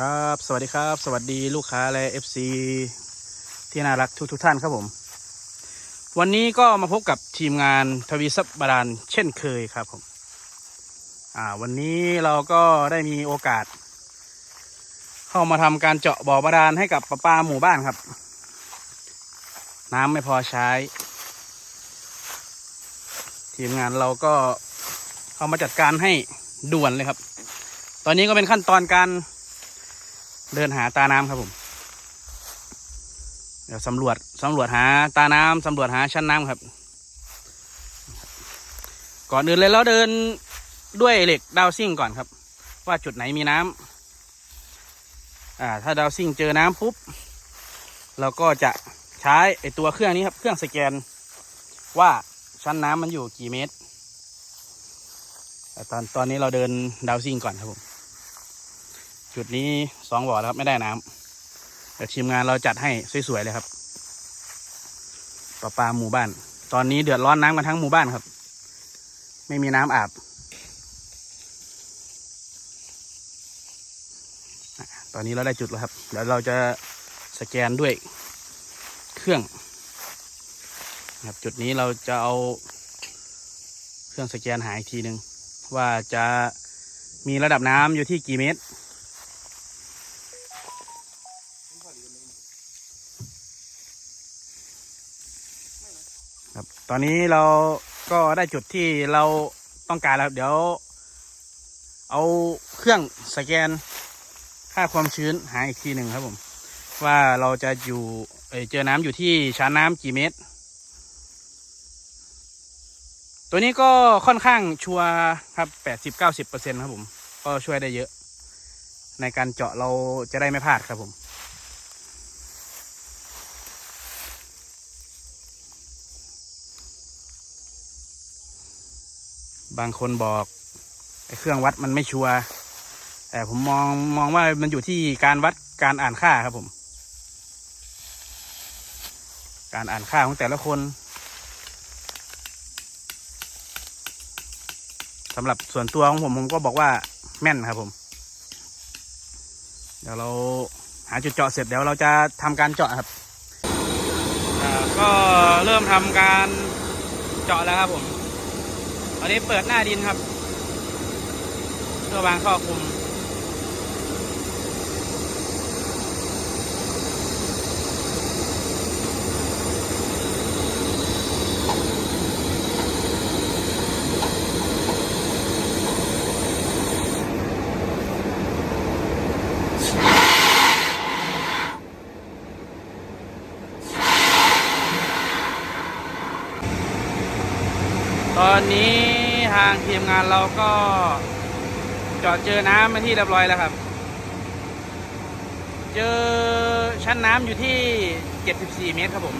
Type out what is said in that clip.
ครับ สวัสดีครับ สวัสดีลูกค้าและ FC ที่น่ารักทุกทุกท่านครับผม วันนี้ก็มาพบกับทีมงานทวีซับบาดาลเช่นเคยครับผม อ่า วันนี้เราก็ได้มีโอกาส เข้ามาทำการเจาะบ่อบาดาลให้กับประปาหมู่บ้านครับ น้ำไม่พอใช้ ทีมงานเราก็เข้ามาจัดการให้ด่วนเลยครับ ตอนนี้ก็เป็นขั้นตอนการ เดินหาตาน้ำครับผม เดี๋ยวสำรวจสำรวจหาตาน้ำสำรวจหาชั้นน้ำครับ ก่อนอื่นเลยเราเดินด้วยเหล็กดาวซิ่งก่อนครับ ว่าจุดไหนมีน้ำอ่าถ้าดาวซิ่งเจอน้ำปุ๊บ เราก็จะใช้ไอตัวเครื่องนี้ครับ เครื่องสแกนว่าชั้นน้ำมันอยู่กี่เมตรแต่ตอนตอนนี้เราเดินดาวซิ่งก่อนครับผม จุดนี้สองบ่อแล้วครับ ไม่ได้น้ำเดี๋ยวทีมงานเราจัดให้สวยๆเลยครับประปาหมู่บ้าน ตอนนี้เดือดร้อนน้ำกันทั้งหมู่บ้านครับ ไม่มีน้ำอาบ ตอนนี้เราได้จุดแล้วครับ เดี๋ยวเราจะสแกนด้วยเครื่องครับจุดนี้เราจะเอาเครื่องสแกนหาอีกทีหนึ่งว่าจะมีระดับน้ำอยู่ที่กี่เมตร ครับ ตอนนี้เราก็ได้จุดที่เราต้องการแล้ว เดี๋ยว เอาเครื่องสแกนค่าความชื้นหาอีกทีหนึ่งครับผม ว่าเราจะอยู่เยเจอน้ำอยู่ที่ชั้นน้ำกี่เมตร ตัวนี้ก็ค่อนข้างชัวร์ครับแปดสิบเก้าสิบเปอร์เซ็นครับผม ก็ช่วยได้เยอะ ในการเจาะเราจะได้ไม่พลาดครับผม บางคนบอกไอ้เครื่องวัดมันไม่ชัวร์แต่ผมมองมองว่ามันอยู่ที่การวัดการอ่านค่าครับผม การอ่านค่าของแต่ละคนสำหรับส่วนตัวของผมผมก็บอกว่าแม่นครับผม เดี๋ยวเราหาจุดเจาะเสร็จเดี๋ยวเราจะทำการเจาะครับก็เริ่มทำการเจาะแล้วครับผม อันนี้เปิดหน้าดินครับ เพื่อวางท่อคุม ตอนนี้ทางทีมงานเราก็จอดเจอน้ำมาที่เรียบร้อยแล้วครับ เจอชั้นน้ำอยู่ที่ 74 เมตรครับผม